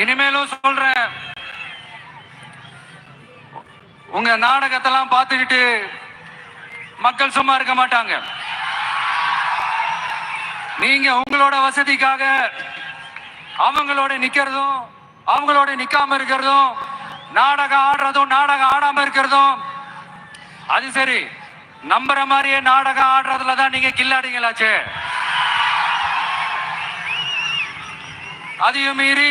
இனிமேலும் சொல்றேன் உங்க நாடகத்தெல்லாம் பார்த்துக்கிட்டு மக்கள் சும்மா இருக்க மாட்டாங்க. நீங்க உங்களோட வசதிக்காக அவங்களோட நிக்கிறதும் அவங்களோட நிக்காம இருக்கிறதும் நாடகம் ஆடுறதும் நாடகம் ஆடாம இருக்கிறதும் அது சரி நம்புற மாதிரியே நாடகம் ஆடுறதுல தான் நீங்க கில்லாடிங்களாச்சு. அதையும் மீறி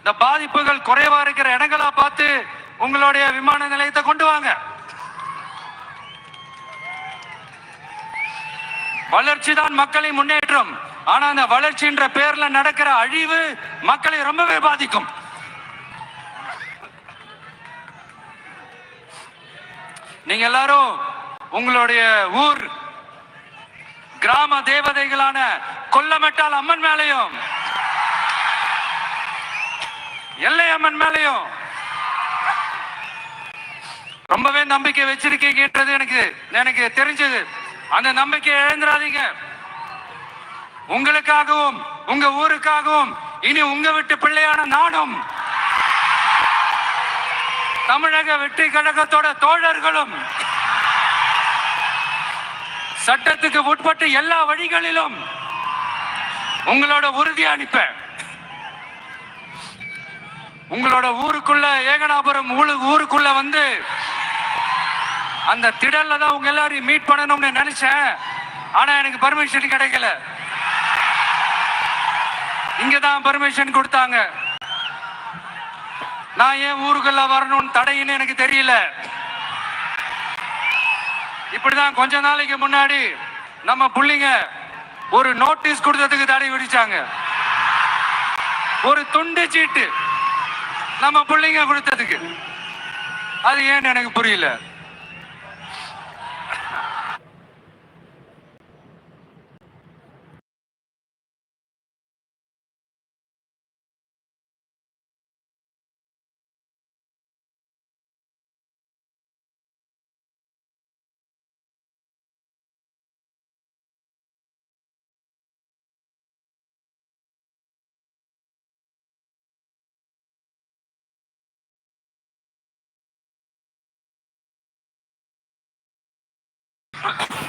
இந்த பாதிப்புகள் குறைவா இருக்கிற இடங்களா பார்த்து உங்களுடைய விமான நிலையத்தை கொண்டு வாங்க. வளர்ச்சி தான் மக்களை முன்னேற்றம். ஆனா அந்த வளர்ச்சின்ற பேர்ல நடக்கிற அழிவு மக்களை ரொம்பவே பாதிக்கும். நீங்க எல்லாரும் உங்களுடைய ஊர் கிராம தேவதைகளான கொல்லமெட்டால் அம்மன் மேலையும் எல்லையம்மன் மேலையும். ரொம்பவே நம்பிக்கை வச்சிருக்கீங்கன்றது எனக்கு எனக்கு தெரிஞ்சது. அந்த நம்பிக்கை இழந்துடாதீங்க. உங்களுக்காகவும் உங்க ஊருக்காகவும் இனி உங்க விட்டு பிள்ளையான நானும் தமிழக வெற்றி கழகத்தோட தோழர்களும் சட்டத்துக்கு உட்பட்டு எல்லா வழிகளிலும் உங்களோட உறுதி அனுப்பேன் உங்களோட ஊருக்குள்ள ஏகனாபுரம் ஊருக்குள்ள வந்து அந்த திடல்ல தான் உங்க எல்லாரையும் மீட் பண்ணணும்னு நினைச்சேன். ஆனா எனக்கு பர்மிஷன் கிடைக்கல. இங்க தான் பர்மிஷன் கொடுத்தாங்க. நான் ஏன் ஊருக்குள்ள வரணும்னு தடைன்னு எனக்கு தெரியல. இப்படிதான் கொஞ்ச நாளைக்கு முன்னாடி நம்ம புள்ளிங்க ஒரு நோட்டீஸ் கொடுத்ததுக்கு தடை விடிச்சாங்க ஒரு துண்டு சீட்டு. நம்ம பிள்ளைங்க கொடுத்ததுக்கு. அது ஏன்னு எனக்கு புரியல. Ah!